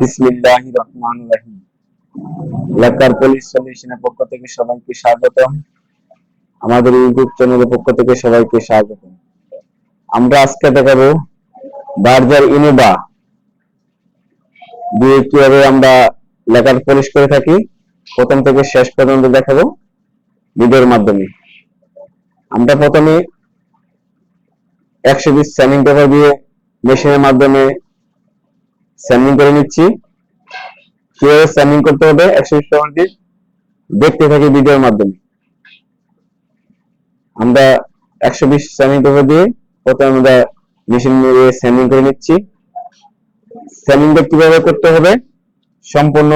বিসমিল্লাহির রহমানির রহিম এলাকার পুলিশ সলিউশনের পক্ষ থেকে সবাইকে স্বাগতম। আমাদের ইউটিউব চ্যানেলের পক্ষ থেকে সবাইকে স্বাগতম। আমরা আজকে বার্জার ইনোভা। দিয়ে কীভাবে আমরা লেখার পলিশ করে থাকি, প্রথম থেকে শেষ পর্যন্ত দেখাবো ভিডিওর মাধ্যমে। আমরা প্রথমে একশো বিশ স্যানিং পেপার দিয়ে মেশিনের মাধ্যমে স্যান্ডিং করে নিচ্ছি। কীভাবে স্যান্ডিং করতে হবে? একশো দেখতে থাকি ভিডিওর মাধ্যমে। আমরা একশো বিশ দিয়ে প্রথমে আমরা মেশিন করে নিচ্ছি। কীভাবে করতে হবে? সম্পূর্ণ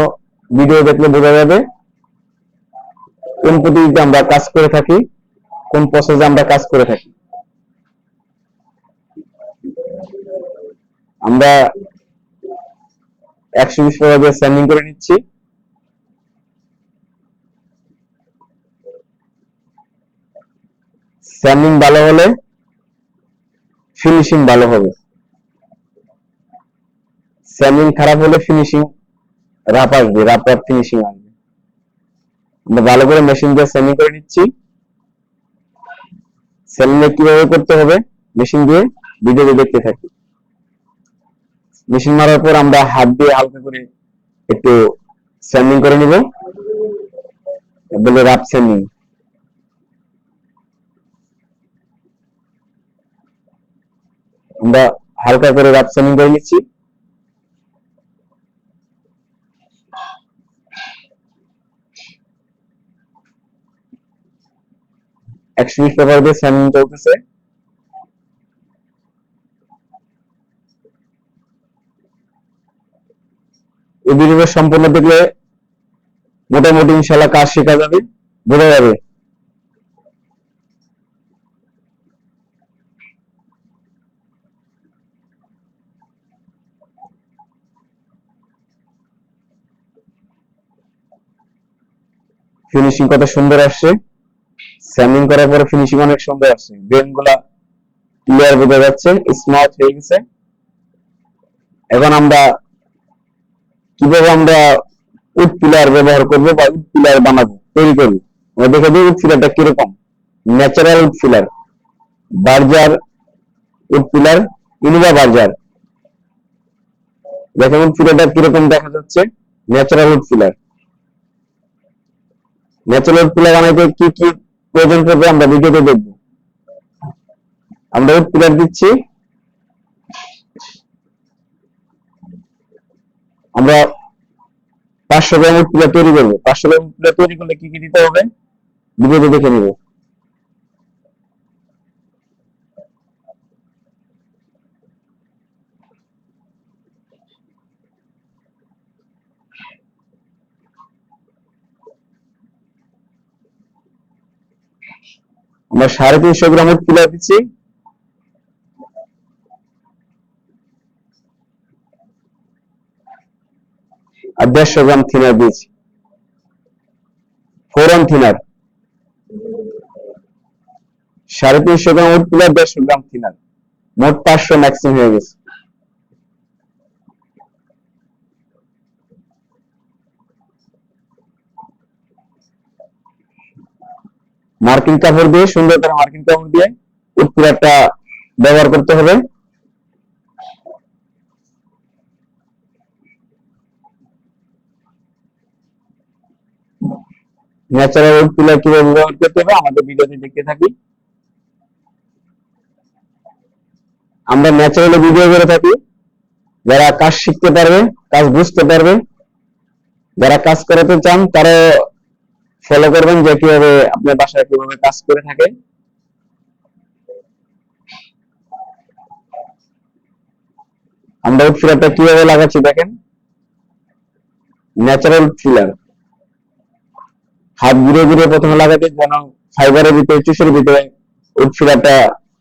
ভিডিও দেখলে বোঝা যাবে। কোন পদ্ধতিতে আমরা কাজ করে থাকি, কোন প্রসেসে আমরা কাজ করে থাকি। আমরা একশো বিশ টাকা দিয়ে স্যান্ডিং করে নিচ্ছি। স্যান্ডিং ভালো হলে ফিনিশিং ভালো হবে। স্যান্ডিং খারাপ হলে ফিনিশিং রাপ আসবে রাপ রাপ ফিনিশিং আসবে। ভালো করে মেশিন দিয়ে স্যান্ডিং করে নিচ্ছি। স্যান্ডিং কীভাবে করতে হবে? মেশিন দিয়ে ভিডিওতে দেখতে থাকি। মেশিন মারার পর আমরা হাত দিয়ে হালকা করে একটু স্যান্ডিং করে নিব। বলে রাপ স্যান্ডিং আমরা হালকা করে রাপ স্যান্ডিং করে নিচ্ছি। একশো বিশ পেপার দিয়ে স্যান্ডিং চলতেছে। এই ভিডিওটা সম্পূর্ণ দেখলে মোটামুটি ইনশাল্লাহ কাজ শেখা যাবে। বোঝা যাবে? ফিনিশিং কত সুন্দর আসছে। স্যান্ডিং করার পরে ফিনিশিং অনেক সুন্দর আসছে। বেনগুলা ক্লিয়ার বোঝা যাচ্ছে স্মার্ট হয়ে গেছে। এখন আমরা কীভাবে আমরা উড পিলার ব্যবহার করব বা উড পিলার বানাবো, তৈরি করব? আমরা দেখে দিই উড পিলারটা কীরকম। Natural wood pillar. Berger wood pillar Innova Berger দেখেন উড পিলারটা কীরকম দেখা যাচ্ছে? Natural wood pillar. Natural wood pillar বানাইতে কি কি প্রয়োজন পড়বে আমরা ভিডিওতে দেখব। আমরা উড পিলার দিচ্ছি। আমরা পাঁচশো গ্রাম পিলার তৈরি করব। পাঁচশো গ্রাম পিলার তৈরি করলে কি কি দিতে হবে? ভিডিওতে দেখে নিব। আমরা সাড়ে তিনশো গ্রাম পিলার দিচ্ছি। আর দেড়শো গ্রাম থিনার দিয়েছি। ফোরন থিনার। সাড়ে তিনশো গ্রাম উড পিলার দেড়শো গ্রাম থিনার। মোট পাঁচশো ম্যাক্সিমাম হয়ে গেছে। মার্কিং কাপড় দিয়ে, সুন্দর করে মার্কিং কাপড় দিয়ে উড ব্যবহার করতে হবে। ন্যাচারাল উড পিলার কীভাবে ব্যবহার করতে হবে, আমাদের ভিডিওতে দেখতে থাকি আমরা ন্যাচারালি ভিডিও করে থাকি। যারা কাজ শিখতে পারবে, কাজ বুঝতে পারবে, যারা কাজ করাতে চান তারা ফলো করবেন যে কীভাবে আপনার বাসায় কীভাবে কাজ করে থাকে। আমরা ফিলারটা কীভাবে লাগাচ্ছি দেখেন। ন্যাচারাল ফিলার হাত ঘুরে ঘুরে প্রথমে লাগাতে যেন ফাইবারের ভিতরে চুষের ভিতরে ফিলারটা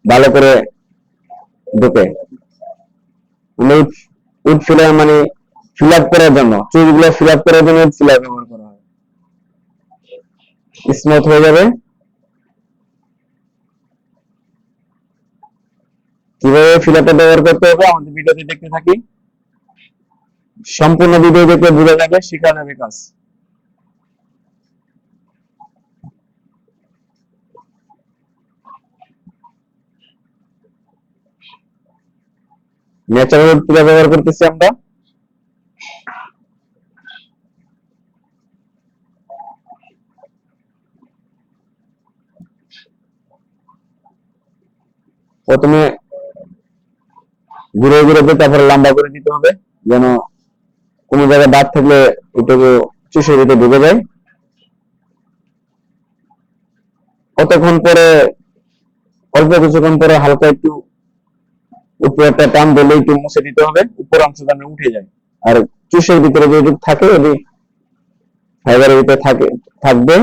ভালো করে ঢোকে। মানে উড মানে ফিল আপ করার জন্য, চুলগুলো ফিল আপ করার জন্য ফিলার ব্যবহার করা হয়। স্মুথ হয়ে যাবে। কীভাবে ফিল আপটা ব্যবহার করতে হবে, আমাদের ভিডিওতে দেখতে থাকি। সম্পূর্ণ ভিডিও দেখলে বোঝা যাবে শেখা যাবে ন্যাচারাল তুলা ব্যবহার করতেছি আমরা। প্রথমে ঘুরে ঘুরে তারপরে লম্বা করে দিতে হবে, যেন কোনো জায়গায় দাঁত থাকলে এটুকু চুষে দিতে ঢুকে যায়। কতক্ষণ পরে, অল্প কিছুক্ষণ পরে হালকা একটু উপরে একটা টান দিলে একটু মুছে দিতে হবে উপর অংশ যেন উঠে যায়। আর চুষের ভিতরে যদি থাকে, যদি ফাইবারের ভিতরে থাকে, থাকবে,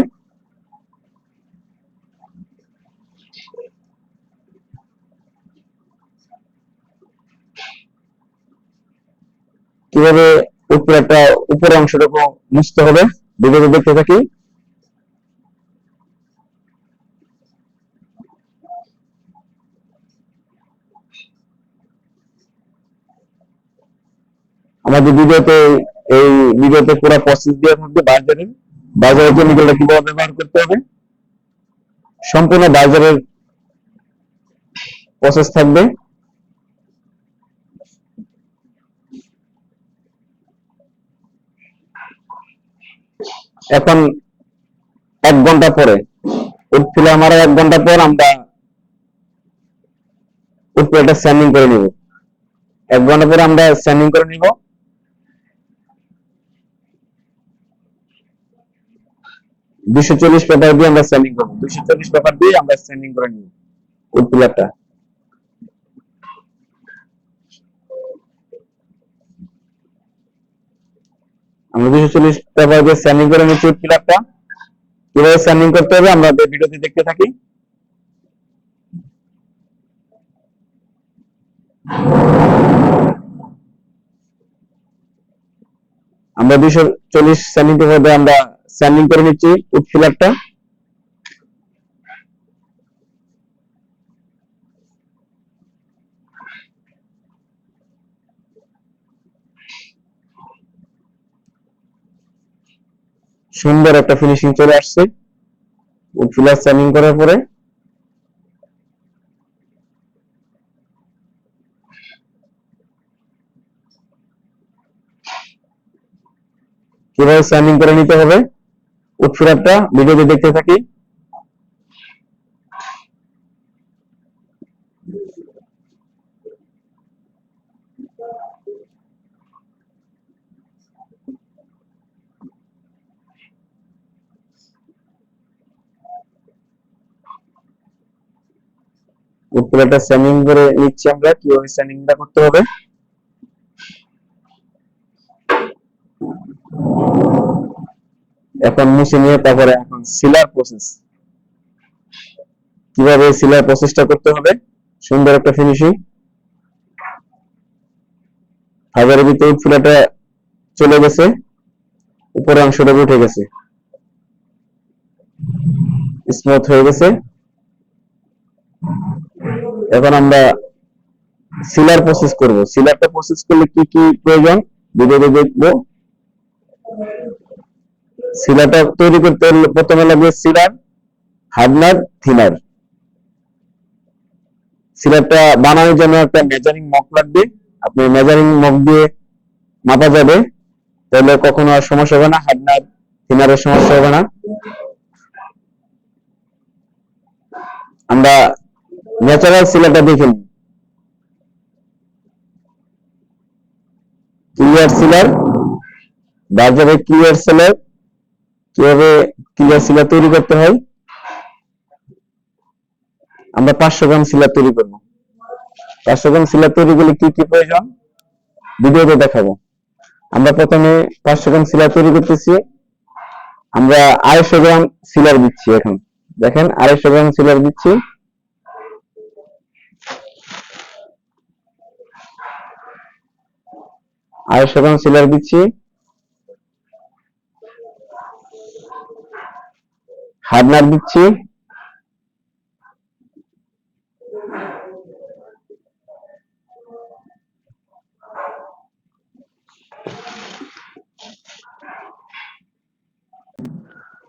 কীভাবে উপরে একটা, উপরের অংশটুকু মুছতে হবে? ভিডিওতে দেখতে থাকি। আমাদের ভিডিওতে এই ভিডিওতে পুরো প্রসেস দেওয়া থাকবে বাজারের বাজারের কেমিক্যালটা কীভাবে ব্যবহার করতে হবে? সম্পূর্ণ বাজারের প্রসেস থাকবে। এখন এক ঘণ্টা পরে উঠছিল আমার এক ঘণ্টা পর আমরা উপরে একটা স্যান্ডিং করে নিব। এক ঘণ্টা পরে আমরা স্যান্ডিং করে নিব। দুশো চল্লিশ পেপার দিয়ে আমরা স্যান্ডিং করব। দুশো চল্লিশ পেপার দিয়ে আমরা করে নিব আমরা দুশো চল্লিশ পেপার দিয়ে করে নিচ্ছি কীভাবে করতে হবে আমরা ভিডিওতে দেখতে থাকি। আমরা দুশো চল্লিশ সেন্টিমিটার দিয়ে আমরা স্যান্ডিং করে নিচ্ছি উড ফিলারটা সুন্দর একটা ফিনিশিং চলে আসছে। উড ফিলার স্যান্ডিং করার পরে। কীভাবে স্যান্ডিং করে নিতে হবে? উৎফিরাতটা ভিডিওতে দেখতে থাকি। উৎফিরাতটা স্যান্ডিং করে নিচ্ছি আমরা। কীভাবে স্যান্ডিংটা করতে হবে? এখন মুছে নিয়ে তারপরে এখন সিলার প্রসেস কীভাবে সিলার প্রসেসটা করতে হবে? সুন্দর একটা ফিনিশিং ফাইবারের ভিতরে ফুলাটা চলে গেছে। উপরের অংশটা উঠে গেছে। স্মুথ হয়ে গেছে। এখন আমরা সিলার প্রসেস করব। সিলারটা প্রসেস করলে কি কি প্রয়োজন? ভিডিওতে দেখব। সিলাটা তৈরি করতে হলে প্রথমে লাগবে সিলার, হার্ডনার, থিনার। সিলারটা বানানোর জন্য একটা মেজারিং মক লাগবে। আপনি মেজারিং মক দিয়ে মাপা যাবে। তাহলে কখনো আর সমস্যা হবে না, হার্ডনার থিনারের সমস্যা হবে না। আমরা ন্যাচারাল শিলাটা দেখে নিই। ক্লিয়ার সিলার বাজারে ক্লিয়ার সিলার। কীভাবে ক্লিয়ার সিলার তৈরি করতে হয়? আমরা পাঁচশো গ্রাম সিলার তৈরি করব। পাঁচশো গ্রাম সিলার তৈরি করলে কি কি প্রয়োজন? ভিডিওতে দেখাবো। আমরা প্রথমে পাঁচশো গ্রাম সিলার তৈরি করতেছি। আমরা আড়াইশো গ্রাম সিলার দিচ্ছি এখন। দেখেন, আড়াইশো গ্রাম সিলার দিচ্ছি। আড়াইশো গ্রাম সিলার দিচ্ছি। হার্ডনার দিচ্ছি।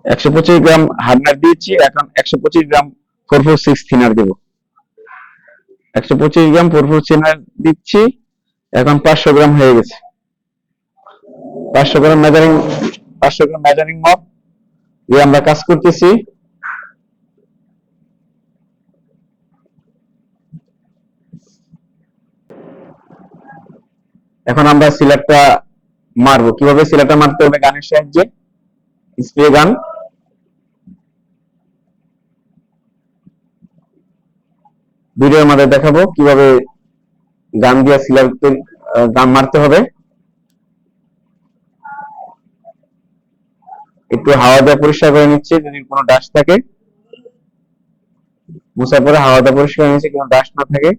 একশো পঁচিশ গ্রাম হার্ডনার দিয়েছি, এখন একশো পঁচিশ gram four four six thinner দেবো। একশো পঁচিশ গ্রাম ফোর ফোর থিনার দিচ্ছি, এখন পাঁচশো গ্রাম হয়ে গেছে। পাঁচশো গ্রাম মেজারিং পাঁচশো গ্রাম মেজারিং মপ দিয়ে আমরা কাজ করতেছি। এখন আমরা সিলেটটা মারবো। কীভাবে সিলেটটা মারতে হবে গানের সাহায্যে? স্প্রে গান। ভিডিওর মধ্যে দেখাবো কীভাবে গান দিয়ে সিলেট গান মারতে হবে। একটু হাওয়া দিয়ে পরিষ্কার করে নিচ্ছে, যদি কোনো ডাস্ট থাকে। মুছার পরে হাওয়া দিয়ে পরিষ্কার করে নিচ্ছে, কোনো ডাস্ট না থাকে।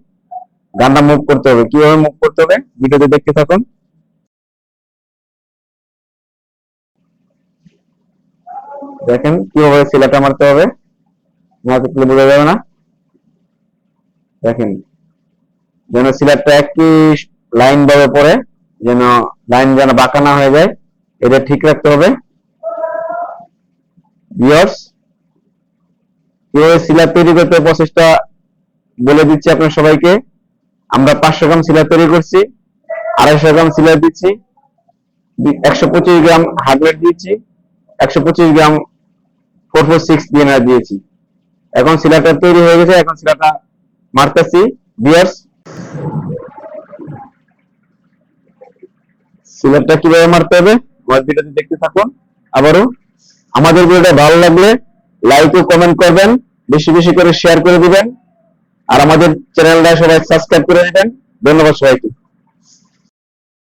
গানটা মুভ করতে হবে। কীভাবে মুভ করতে হবে? ভিডিওতে দেখতে থাকুন। দেখেন, কীভাবে সিলেটা মারতে হবে। মারতে তুলে বোঝা যাবে না। দেখেন, যেন সিলেটটা একটি লাইন ভাবে পড়ে, যেন লাইন যেন বাঁকা না হয়ে যায়, এটা ঠিক রাখতে হবে। ভিউয়ার্স তৈরি করতে বলে দিচ্ছি আপনার সবাইকে। আমরা পাঁচশো গ্রাম তৈরি করছি, আড়াইশো গ্রাম দিচ্ছি, একশো পঁচিশ গ্রাম দিয়েছি একশো পঁচিশ gram four four six DNR দিয়েছি। এখন সিলারটা তৈরি হয়ে গেছে, এখন সিলারটা মারতেছি। বিয়ার্স সিলারটা কীভাবে মারতে হবে? ভিডিওতে দেখতে থাকুন। আবারও আমাদের ভিডিওটা ভালো লাগলে লাইক ও কমেন্ট করবেন, বেশি বেশি করে শেয়ার করে দিবেন, আর আমাদের চ্যানেলটা সবাই সাবস্ক্রাইব করে দিবেন। ধন্যবাদ সবাইকে।